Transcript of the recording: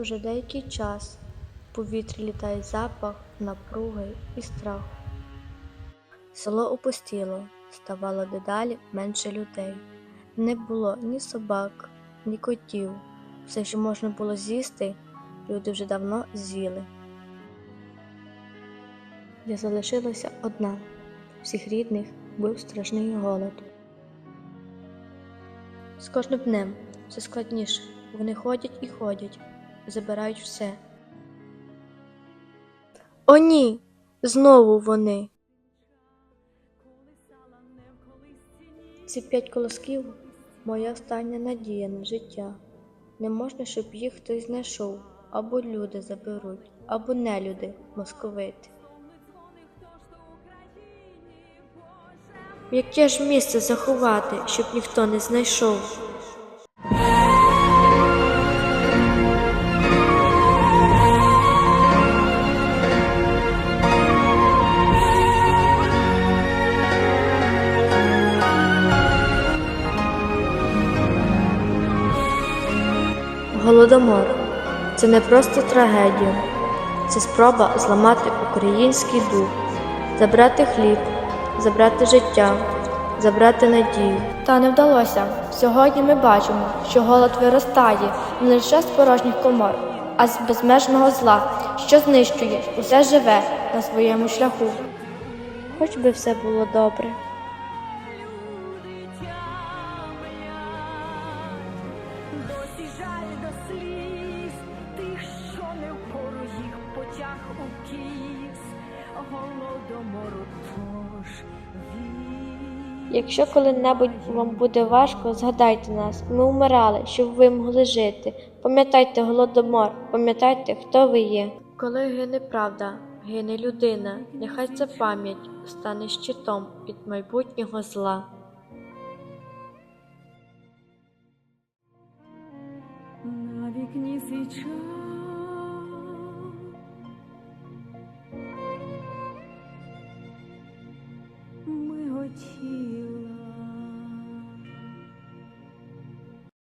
Уже деякий час в повітрі літає запах напруги і страху. Село опустіло, ставало дедалі менше людей. Не було ні собак, ні котів. Все, що можна було з'їсти, люди вже давно з'їли. Я залишилася одна. Всіх рідних був страшний голод. З кожним днем все складніше. Вони ходять і ходять, забирають все. О, ні! Знову вони. Ці п'ять колосків моя остання надія на життя. Не можна, щоб їх хтось знайшов, або люди заберуть, або нелюди московити. Яке ж місце заховати, щоб ніхто не знайшов? Голодомор це не просто трагедія, це спроба зламати український дух, забрати хліб, забрати життя, забрати надію. Та не вдалося. Сьогодні ми бачимо, що голод виростає не лише з порожніх комор, а з безмежного зла, що знищує усе живе на своєму шляху. Хоч би все було добре. Досі жаль до сліз, тих, що не впору їх потяг у кіс, голодомору тож він. Якщо коли-небудь вам буде важко, згадайте нас. Ми вмирали, щоб ви могли жити. Пам'ятайте голодомор, пам'ятайте, хто ви є. Коли гине правда, гине людина, нехай ця пам'ять стане щитом від майбутнього зла. Вікні свіча. Ми готіві